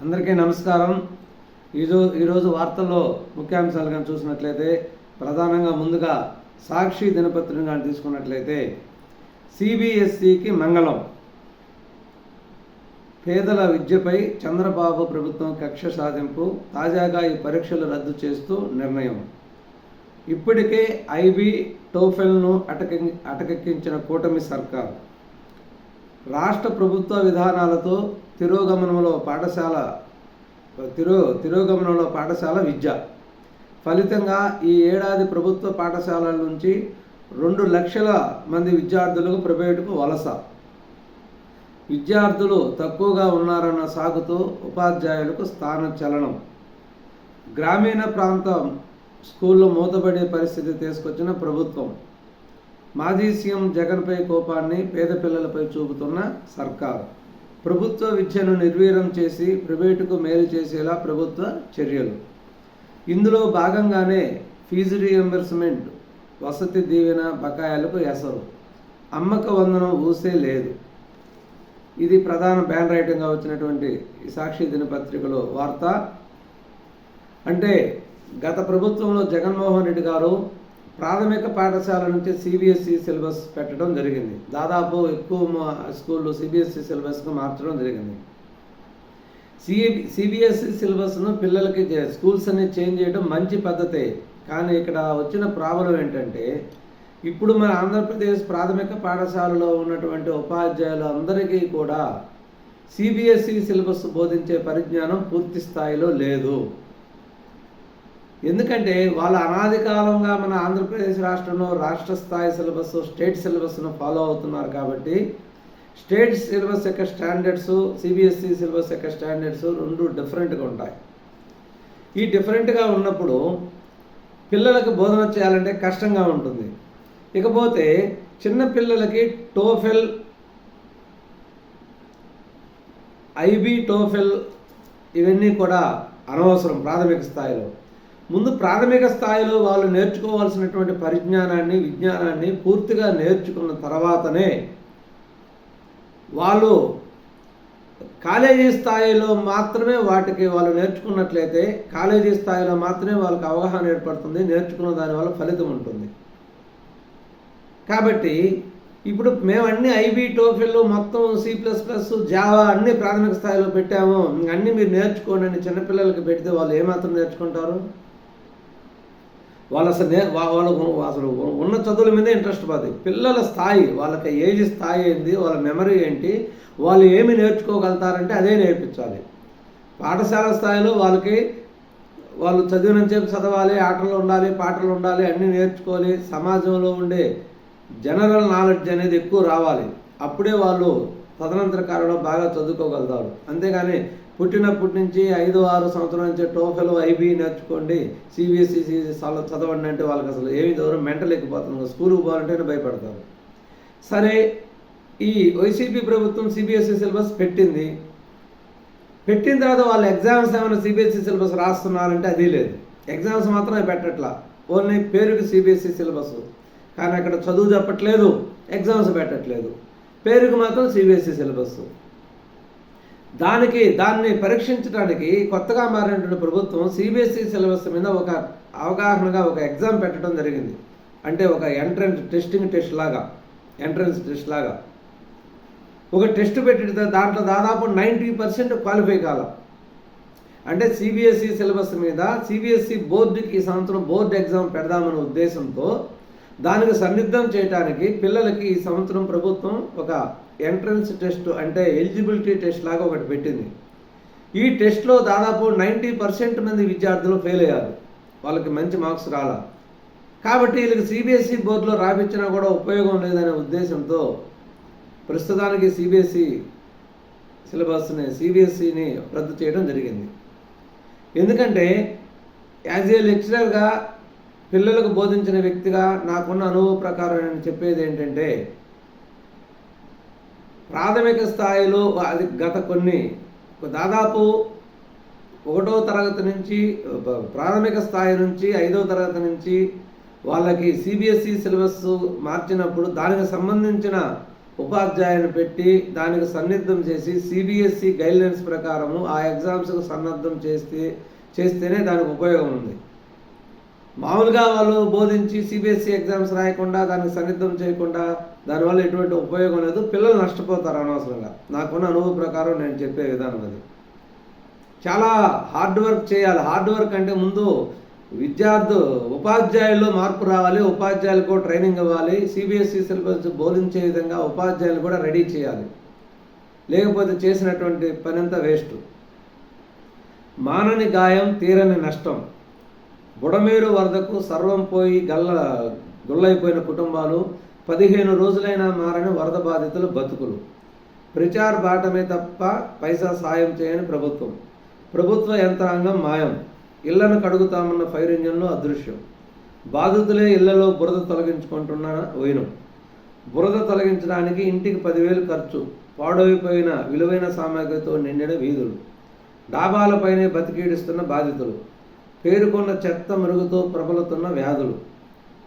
అందరికీ నమస్కారం. ఈరో ఈరోజు వార్తల్లో ముఖ్యాంశాలు కానీ చూసినట్లయితే ప్రధానంగా ముందుగా సాక్షి దినపత్రిక కానీ తీసుకున్నట్లయితే సిబిఎస్ఈకి మంగళం. పేదల విద్యపై చంద్రబాబు ప్రభుత్వం కక్ష సాధింపు తాజాగా ఈ పరీక్షలు రద్దు చేస్తూ నిర్ణయం. ఇప్పటికే ఐబీ టోఫెల్ను అటకె అటకెక్కించిన కూటమి సర్కార్. రాష్ట్ర ప్రభుత్వ విధానాలతో తిరోగమనంలో పాఠశాల తిరో తిరోగమనంలో పాఠశాల విద్య. ఫలితంగా ఈ ఏడాది ప్రభుత్వ పాఠశాలల నుంచి రెండు లక్షల మంది విద్యార్థులకు ప్రైవేటుకు వలస. విద్యార్థులు తక్కువగా ఉన్నారన్న సాగుతో ఉపాధ్యాయులకు స్థాన చలనం. గ్రామీణ ప్రాంతం స్కూల్లో మూతపడే పరిస్థితి తీసుకొచ్చిన ప్రభుత్వం. మాజీ సీఎం జగన్పై కోపాన్ని పేద పిల్లలపై చూపుతున్న సర్కారు. ప్రభుత్వ విద్యను నిర్వీర్యం చేసి ప్రైవేటుకు మేలు చేసేలా ప్రభుత్వ చర్యలు. ఇందులో భాగంగానే ఫీజు రీఎంబర్స్మెంట్ వసతి దీవెన బకాయిలకు ఎసరు. అమ్మక వందనం ఊసే లేదు. ఇది ప్రధాన బ్యాన్ రైటింగ్గా వచ్చినటువంటి సాక్షి దినపత్రికలో వార్త. అంటే గత ప్రభుత్వంలో జగన్మోహన్ రెడ్డి గారు ప్రాథమిక పాఠశాల నుంచి సిబిఎస్ఈ సిలబస్ పెట్టడం జరిగింది. దాదాపు ఎక్కువ స్కూళ్ళు సిబిఎస్ఈ సిలబస్గా మార్చడం జరిగింది. సిబి సిబిఎస్ఈ సిలబస్ను పిల్లలకి స్కూల్స్ అన్ని చేంజ్ చేయడం మంచి పద్ధతే. కానీ ఇక్కడ వచ్చిన ప్రాబ్లం ఏంటంటే ఇప్పుడు మన ఆంధ్రప్రదేశ్ ప్రాథమిక పాఠశాలలో ఉన్నటువంటి ఉపాధ్యాయులు అందరికీ కూడా సిబిఎస్ఈ సిలబస్ బోధించే పరిజ్ఞానం పూర్తి స్థాయిలో లేదు. ఎందుకంటే వాళ్ళు అనాది కాలంగా మన ఆంధ్రప్రదేశ్ రాష్ట్రంలో రాష్ట్ర స్థాయి సిలబస్ స్టేట్ సిలబస్ను ఫాలో అవుతున్నారు కాబట్టి స్టేట్ సిలబస్ యొక్క స్టాండర్డ్స్ సిబిఎస్ఈ సిలబస్ యొక్క స్టాండర్డ్స్ రెండు డిఫరెంట్గా ఉంటాయి. ఈ డిఫరెంట్గా ఉన్నప్పుడు పిల్లలకు బోధన చేయాలంటే కష్టంగా ఉంటుంది. ఇకపోతే చిన్న పిల్లలకి టోఫెల్ ఐబీ టోఫెల్ ఇవన్నీ కూడా అనవసరం ప్రాథమిక స్థాయిలో. ముందు ప్రాథమిక స్థాయిలో వాళ్ళు నేర్చుకోవాల్సినటువంటి పరిజ్ఞానాన్ని విజ్ఞానాన్ని పూర్తిగా నేర్చుకున్న తర్వాతనే వాళ్ళు కాలేజీ స్థాయిలో మాత్రమే వాటికి వాళ్ళు నేర్చుకున్నట్లయితే కాలేజీ స్థాయిలో మాత్రమే వాళ్ళకి అవగాహన ఏర్పడుతుంది నేర్చుకున్న దానివల్ల ఫలితం ఉంటుంది. కాబట్టి ఇప్పుడు మేము అన్ని ఐబీ టోఫిల్ మొత్తం సి ప్లస్ ప్లస్ జావా అన్ని ప్రాథమిక స్థాయిలో పెట్టాము. అన్నీ మీరు నేర్చుకోండి అని చిన్నపిల్లలకి పెడితే వాళ్ళు ఏమాత్రం నేర్చుకుంటారు? వాళ్ళు అసలు నే వాళ్ళు అసలు ఉన్న చదువుల మీదే ఇంట్రెస్ట్ పోతుంది పిల్లల స్థాయి వాళ్ళకి ఏజ్ స్థాయి ఏంది వాళ్ళ మెమరీ ఏంటి వాళ్ళు ఏమి నేర్చుకోగలుగుతారంటే అదే నేర్పించాలి. పాఠశాల స్థాయిలో వాళ్ళకి వాళ్ళు చదివినంతసేపు చదవాలి ఆటలు ఉండాలి పాటలు ఉండాలి అన్నీ నేర్చుకోవాలి. సమాజంలో ఉండే జనరల్ నాలెడ్జ్ అనేది ఎక్కువ రావాలి. అప్పుడే వాళ్ళు తదనంతర కాలంలో బాగా చదువుకోగలుగుతారు. అంతేగాని పుట్టినప్పటి నుంచి ఐదు ఆరు సంవత్సరం నుంచి టోఫెల్ ఐబీ నేర్చుకోండి. సిబిఎస్ఈ చదవండి అంటే వాళ్ళకి అసలు ఏమి దూరం మెంటల్ ఎక్కిపోతుంది. స్కూల్కి పోవాలంటేనే భయపడతారు. సరే ఈ వైసీపీ ప్రభుత్వం సిబిఎస్ఈ సిలబస్ పెట్టింది. పెట్టిన తర్వాత వాళ్ళు ఎగ్జామ్స్ ఏమైనా సిబిఎస్ఈ సిలబస్ రాస్తున్నారంటే అది లేదు. ఎగ్జామ్స్ మాత్రమే పెట్టట్లా. ఓన్లీ పేరుకి సిబిఎస్ఈ సిలబస్. కానీ అక్కడ చదువు చెప్పట్లేదు ఎగ్జామ్స్ పెట్టట్లేదు. పేరుకి మాత్రం సిబిఎస్ఈ సిలబస్. దానికి దాన్ని పరీక్షించడానికి కొత్తగా మారినటువంటి ప్రభుత్వం సిబిఎస్ఈ సిలబస్ మీద ఒక అవగాహనగా ఒక ఎగ్జామ్ పెట్టడం జరిగింది. అంటే ఒక ఎంట్రన్స్ టెస్టింగ్ టెస్ట్ లాగా ఎంట్రన్స్ టెస్ట్ లాగా. ఒక టెస్ట్ పెట్టిన దాంట్లో దాదాపు నైంటీ పర్సెంట్ క్వాలిఫై కాల. అంటే సిబిఎస్ఈ సిలబస్ మీద సిబిఎస్ఈ బోర్డుకి ఈ సంవత్సరం బోర్డు ఎగ్జామ్ పెడదామనే ఉద్దేశంతో దానికి సన్నిద్ధం చేయడానికి పిల్లలకి ఈ సంవత్సరం ప్రభుత్వం ఒక ఎంట్రన్స్ టెస్ట్ అంటే ఎలిజిబిలిటీ టెస్ట్ లాగా ఒకటి పెట్టింది. ఈ టెస్ట్లో దాదాపు నైంటీ పర్సెంట్ మంది విద్యార్థులు ఫెయిల్ అయ్యారు. వాళ్ళకి మంచి మార్క్స్ రాలా. కాబట్టి వీళ్ళకి సిబిఎస్ఈ బోర్డులో రాపించినా కూడా ఉపయోగం లేదనే ఉద్దేశంతో ప్రస్తుతానికి సిబిఎస్ఈ సిలబస్ని సిబిఎస్ఈని రద్దు చేయడం జరిగింది. ఎందుకంటే యాజ్ ఏ లెక్చరర్గా పిల్లలకు బోధించిన వ్యక్తిగా నాకున్న అనుభవ ప్రకారం నేను చెప్పేది ఏంటంటే ప్రాథమిక స్థాయిలో అది గత కొన్ని దాదాపు ఒకటో తరగతి నుంచి ప్రాథమిక స్థాయి నుంచి ఐదవ తరగతి నుంచి వాళ్ళకి సిబిఎస్ఈ సిలబస్ మార్చినప్పుడు దానికి సంబంధించిన ఉపాధ్యాయుని పెట్టి దానికి సన్నిద్ధం చేసి సిబిఎస్ఈ గైడ్లైన్స్ ప్రకారము ఆ ఎగ్జామ్స్కు సన్నద్ధం చేస్తే చేస్తేనే దానికి ఉపయోగం ఉంది. మామూలుగా వాళ్ళు బోధించి సిబిఎస్ఈ ఎగ్జామ్స్ రాయకుండా దానికి సన్నిద్ధం చేయకుండా దానివల్ల ఎటువంటి ఉపయోగం లేదు. పిల్లలు నష్టపోతారు అనవసరంగా. నాకున్న అనుభవ ప్రకారం నేను చెప్పే విధానం అది. చాలా హార్డ్ వర్క్ చేయాలి. హార్డ్ వర్క్ అంటే ముందు విద్యార్థు ఉపాధ్యాయుల్లో మార్పు రావాలి. ఉపాధ్యాయులకు ట్రైనింగ్ ఇవ్వాలి. సిబిఎస్ఈ సిలబస్ బోధించే విధంగా ఉపాధ్యాయులు కూడా రెడీ చేయాలి. లేకపోతే చేసినటువంటి పని అంతా వేస్ట్ మానని గాయం తీరని నష్టం. బుడమేరు వరదకు సర్వం పోయి గల్ల గుల్లైపోయిన కుటుంబాలు పదిహేను రోజులైనా మారని వరద బాధితులు బతుకులు. ప్రచార్ బాటమే తప్ప పైసా సాయం చేయని ప్రభుత్వం. ప్రభుత్వ యంత్రాంగం మాయం. ఇళ్ళను కడుగుతామన్న ఫైర్ ఇంజన్లు అదృశ్యం. బాధితులే ఇళ్ళలో బురద తొలగించుకుంటున్న వైనం. బురద తొలగించడానికి ఇంటికి పదివేలు ఖర్చు. పాడైపోయిన విలువైన సామాగ్రితో నిండిన వీధులు. డాబాలపైనే బతికీడిస్తున్న బాధితులు. పేరుకున్న చెత్త మెరుగుతో ప్రబలుతున్న వ్యాధులు.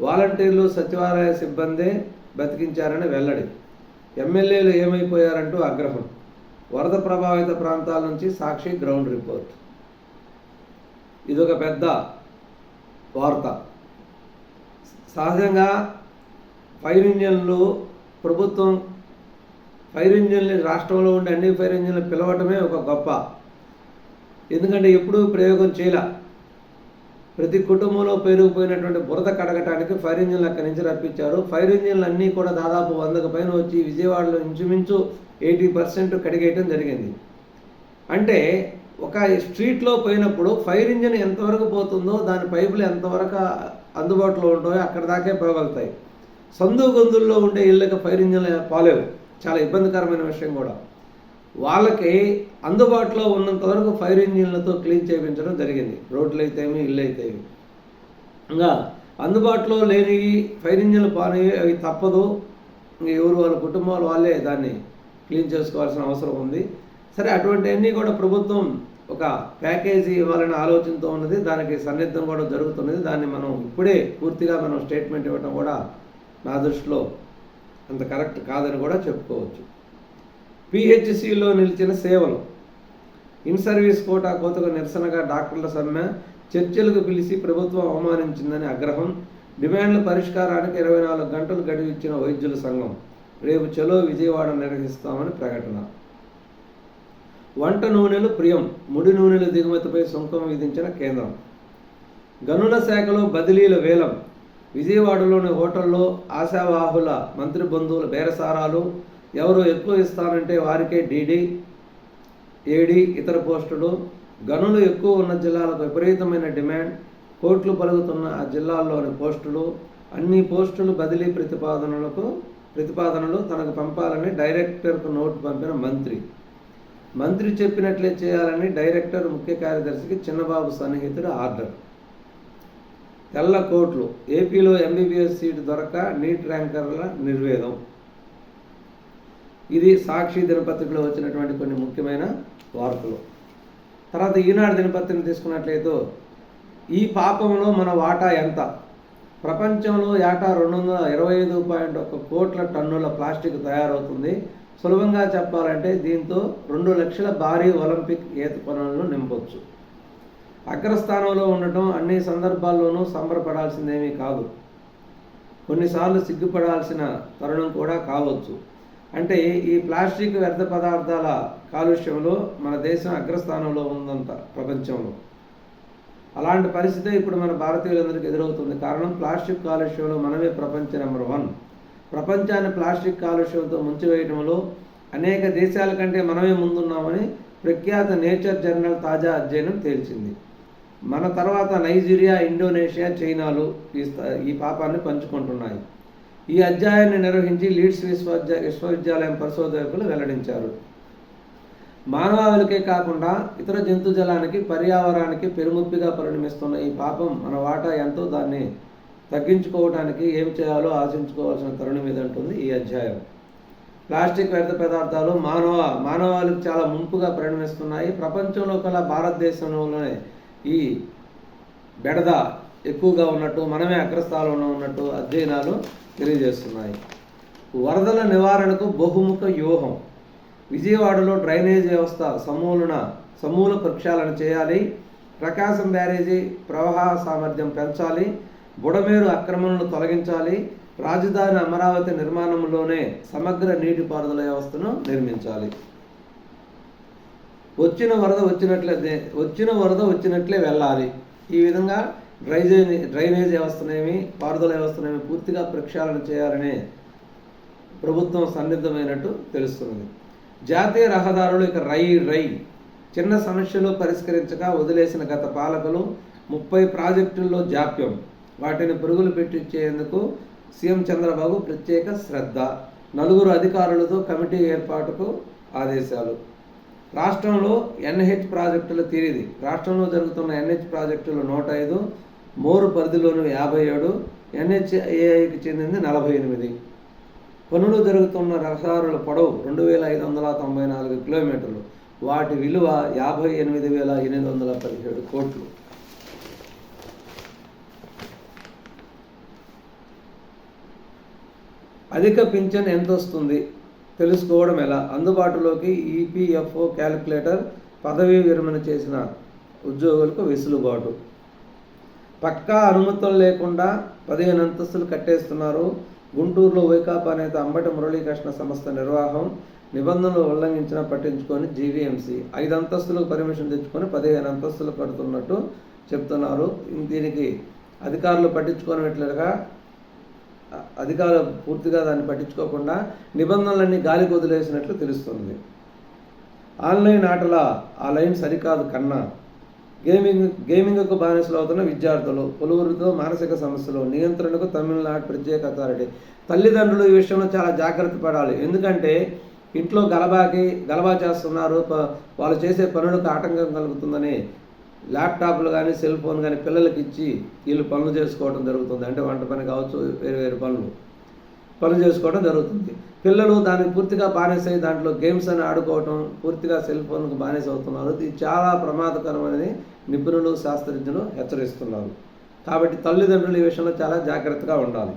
వాలంటీర్లు సచివాలయ సిబ్బందే బతికించారని వెల్లడి. ఎమ్మెల్యేలు ఏమైపోయారంటూ ఆగ్రహం. వరద ప్రభావిత ప్రాంతాల నుంచి సాక్షి గ్రౌండ్ రిపోర్ట్. ఇదొక పెద్ద వార్త. సహజంగా ఫైర్ ఇంజన్లు ప్రభుత్వం ఫైర్ ఇంజన్లు రాష్ట్రంలో ఉండే అన్ని ఫైర్ ఇంజన్లు పిలవటమే ఒక గొప్ప. ఎందుకంటే ఎప్పుడూ ప్రయోగం చేయలే. ప్రతి కుటుంబంలో పెరిగిపోయినటువంటి బురద కడగటానికి ఫైర్ ఇంజిన్లు అక్కడి నుంచి రప్పించారు. ఫైర్ ఇంజిన్లు అన్నీ కూడా దాదాపు వందకు పైన వచ్చి విజయవాడలో ఇంచుమించు ఎయిటీ పర్సెంట్ కడిగేయటం జరిగింది. అంటే ఒక స్ట్రీట్లో పోయినప్పుడు ఫైర్ ఇంజిన్ ఎంతవరకు పోతుందో దాని పైపులు ఎంతవరకు అందుబాటులో ఉంటాయో అక్కడ దాకే పోగలుగుతాయి సందు గొంతుల్లో ఉండే ఇళ్ళకి ఫైర్ ఇంజిన్లు పోలేవు. చాలా ఇబ్బందికరమైన విషయం కూడా. వాళ్ళకి అందుబాటులో ఉన్నంత వరకు ఫైర్ ఇంజిన్లతో క్లీన్ చేయించడం జరిగింది. రోడ్లు అయితేమి ఇల్లు అయితేమి ఇంకా అందుబాటులో లేని ఫైర్ ఇంజిన్లు పాని అవి తప్పదు. ఇంకా ఎవరు వాళ్ళ కుటుంబాలు వాళ్ళే దాన్ని క్లీన్ చేసుకోవాల్సిన అవసరం ఉంది. సరే అటువంటివన్నీ కూడా ప్రభుత్వం ఒక ప్యాకేజీ ఇవ్వాలనే ఆలోచనతో ఉన్నది. దానికి సన్నిద్ధం కూడా జరుగుతున్నది. దాన్ని మనం ఇప్పుడే పూర్తిగా మనం స్టేట్మెంట్ ఇవ్వడం కూడా నా దృష్టిలో అంత కరెక్ట్ కాదని కూడా చెప్పుకోవచ్చు. పిహెచ్సిలో నిలిచిన సేవలు. ఇన్ సర్వీస్ కోటా కోతకు నిరసనగా డాక్టర్ల సమ్మె చర్చలకు పిలిచి ప్రభుత్వం అవమానించిందని ఆగ్రహం డిమాండ్ల పరిష్కారానికి ఇరవై నాలుగు గంటలు గడువు ఇచ్చిన వైద్యుల సంఘం. రేపు చలో విజయవాడ నిర్వహిస్తామని ప్రకటన. వంట నూనెలు ప్రియం ముడి నూనెల దిగుమతిపై సుంకం విధించిన కేంద్రం. గనుల శాఖలో బదిలీల వేలం. విజయవాడలోని హోటల్లో ఆశావాహుల మంత్రి బంధువుల బేరసారాలు ఎవరు ఎక్కువ ఇస్తానంటే వారికే డీడీ ఏడీ ఇతర పోస్టులు. గనులు ఎక్కువ ఉన్న జిల్లాలకు విపరీతమైన డిమాండ్. కోట్లు పలుకుతున్న ఆ జిల్లాల్లోని పోస్టులు. అన్ని పోస్టులు బదిలీ ప్రతిపాదనలకు ప్రతిపాదనలు తనకు పంపాలని డైరెక్టర్కు నోటు పంపిన మంత్రి. మంత్రి చెప్పినట్లే చేయాలని డైరెక్టర్ ముఖ్య కార్యదర్శికి చిన్నబాబు సన్నిహితుడు ఆర్డర్. తెల్ల కోట్లు. ఏపీలో ఎంబీబీఎస్ సీటు దొరక నీట్ ర్యాంకర్ల నిర్వేదం. ఇది సాక్షి దినపత్రికలో వచ్చినటువంటి కొన్ని ముఖ్యమైన వార్తలు. తర్వాత ఈనాడు దినపత్రికను తీసుకున్నట్లయితే ఈ పాపంలో మన వాటా ఎంత? ప్రపంచంలో ఏటా రెండు వందల ఇరవై ఐదు పాయింట్ ఒక కోట్ల టన్నుల ప్లాస్టిక్ తయారవుతుంది. సులభంగా చెప్పాలంటే దీంతో రెండు లక్షల భారీ ఒలింపిక్ ఈత పనులను నింపొచ్చు. అగ్రస్థానంలో ఉండటం అన్ని సందర్భాల్లోనూ సంబరపడాల్సిందేమీ కాదు. కొన్నిసార్లు సిగ్గుపడాల్సిన తరుణం కూడా కావచ్చు. అంటే ఈ ప్లాస్టిక్ వ్యర్థ పదార్థాల కాలుష్యంలో మన దేశం అగ్రస్థానంలో ఉందంట ప్రపంచంలో. అలాంటి పరిస్థితి ఇప్పుడు మన భారతీయులందరికీ ఎదురవుతుంది. కారణం ప్లాస్టిక్ కాలుష్యంలో మనమే ప్రపంచ నెంబర్ వన్. ప్రపంచాన్ని ప్లాస్టిక్ కాలుష్యంతో ముంచివేయడంలో అనేక దేశాల కంటే మనమే ముందున్నామని ప్రఖ్యాత నేచర్ జర్నల్ తాజా అధ్యయనం తేల్చింది. మన తర్వాత నైజీరియా ఇండోనేషియా చైనాలు ఈ ఈ పాపాన్ని పంచుకుంటున్నాయి. ఈ అధ్యాయాన్ని నిర్వహించి లీడ్స్ విశ్వవిద్యా విశ్వవిద్యాలయం పరిశోధకులు వెల్లడించారు. మానవాళికే కాకుండా ఇతర జంతుజలానికి పర్యావరణానికి పెరుముప్పిగా పరిణమిస్తున్న ఈ పాపం మన వాటా ఎంతో దాన్ని తగ్గించుకోవడానికి ఏం చేయాలో ఆశించుకోవాల్సిన తరుణం మీద ఉంటుంది ఈ అధ్యాయం. ప్లాస్టిక్ వ్యర్థ పదార్థాలు మానవ మానవాళికి చాలా ముంపుగా పరిణమిస్తున్నాయి. ప్రపంచంలో కల భారతదేశంలోనే ఈ బెడద ఎక్కువగా ఉన్నట్టు మనమే అగ్రస్థానంలో ఉన్నట్టు అధ్యయనాలు తెలియజేస్తున్నాయి. వరదల నివారణకు బహుముఖ వ్యూహం. విజయవాడలో డ్రైనేజ్ వ్యవస్థ సమూలన సమూల ప్రక్షాళన చేయాలి. ప్రకాశం బ్యారేజీ ప్రవాహ సామర్థ్యం పెంచాలి. బుడమేరు అక్రమణను తొలగించాలి. రాజధాని అమరావతి నిర్మాణంలోనే సమగ్ర నీటిపారుదల వ్యవస్థను నిర్మించాలి. వచ్చిన వరద వచ్చినట్లే వచ్చిన వరద వచ్చినట్లే వెళ్ళాలి. ఈ విధంగా డ్రైనేజ్ డ్రైనేజ్ వ్యవస్థనేమి పారుదల వ్యవస్థనేమి పూర్తిగా ప్రక్షాళన చేయాలనే ప్రభుత్వం సన్నిద్ధమైనట్టు తెలుస్తున్నది. జాతీయ రహదారులు ఇక రై రై చిన్న సమస్యలు పరిష్కరించక వదిలేసిన గత పాలకులు ముప్పై ప్రాజెక్టుల్లో జాప్యం. వాటిని పురుగులు పెట్టించేందుకు సీఎం చంద్రబాబు ప్రత్యేక శ్రద్ధ. నలుగురు అధికారులతో కమిటీ ఏర్పాటుకు ఆదేశాలు. రాష్ట్రంలో ఎన్హెచ్ ప్రాజెక్టుల తీరిది. రాష్ట్రంలో జరుగుతున్న ఎన్హెచ్ ప్రాజెక్టులు నూట ఐదు మోరు పరిధిలోని యాభై ఏడు ఎన్హెచ్ఏఐకి చెందింది నలభై ఎనిమిది. పనులు జరుగుతున్న రహదారుల పొడవు రెండు వేల ఐదు వందల తొంభై నాలుగు కిలోమీటర్లు. వాటి విలువ యాభై ఎనిమిది వేల ఎనిమిది వందల పదిహేడు కోట్లు. అధిక పింఛన్ ఎంత వస్తుంది తెలుసుకోవడం ఎలా? అందుబాటులోకి ఈపీఎఫ్ఓ క్యాలిక్యులేటర్ పదవీ విరమణ చేసిన ఉద్యోగులకు వెసులుబాటు. పక్కా అనుమతులు లేకుండా పదిహేను అంతస్తులు కట్టేస్తున్నారు. గుంటూరులో వైకాపా నేత అంబటి మురళీకృష్ణ సంస్థ నిర్వాహం నిబంధనలు ఉల్లంఘించిన పట్టించుకొని జీవీఎంసీ. ఐదు అంతస్తులకు పర్మిషన్ తెచ్చుకొని పదిహేను అంతస్తులు కడుతున్నట్టు చెప్తున్నారు. దీనికి అధికారులు పట్టించుకోనట్లుగా అధికారులు పూర్తిగా దాన్ని పట్టించుకోకుండా నిబంధనలన్నీ గాలికి వదిలేసినట్లు తెలుస్తుంది. ఆన్లైన్ ఆటల ఆ లైన్ సరికాదు కన్నా. గేమింగ్ గేమింగ్కు బానిసలు అవుతున్న విద్యార్థులు పలువురితో మానసిక సమస్యలు నియంత్రణకు తమిళనాడు ప్రత్యేక అథారిటీ తల్లిదండ్రులు ఈ విషయంలో చాలా జాగ్రత్త పడాలి. ఎందుకంటే ఇంట్లో గలబాకి గలబా చేస్తున్నారు వాళ్ళు చేసే పనులకు ఆటంకం కలుగుతుందని. ల్యాప్టాప్లు కానీ సెల్ ఫోన్ కానీ పిల్లలకి ఇచ్చి వీళ్ళు పనులు చేసుకోవడం జరుగుతుంది. అంటే వంట పని కావచ్చు వేరు వేరు పనులు. పనులు చేసుకోవడం జరుగుతుంది. పిల్లలు దానికి పూర్తిగా బానిసై దాంట్లో గేమ్స్ అని ఆడుకోవటం పూర్తిగా సెల్ ఫోన్కు బానిస అవుతున్నారు. ఇది చాలా ప్రమాదకరమైనది. నిపుణులు శాస్త్రజ్ఞులు హెచ్చరిస్తున్నారు. కాబట్టి తల్లిదండ్రులు ఈ విషయంలో చాలా జాగ్రత్తగా ఉండాలి.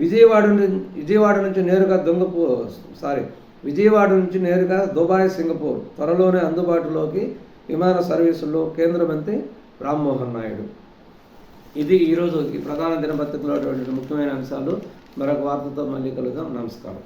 విజయవాడ నుంచి విజయవాడ నుంచి నేరుగా దొంగపూర్ సారీ విజయవాడ నుంచి నేరుగా దుబాయ్ సింగపూర్ త్వరలోనే అందుబాటులోకి విమాన సర్వీసుల్లో కేంద్ర మంత్రి రామ్మోహన్ నాయుడు. ఇది ఈరోజు ప్రధాన దినపత్రికలో ముఖ్యమైన అంశాలు. మరొక వార్తతో మళ్ళీ కలుద్దాం. నమస్కారం.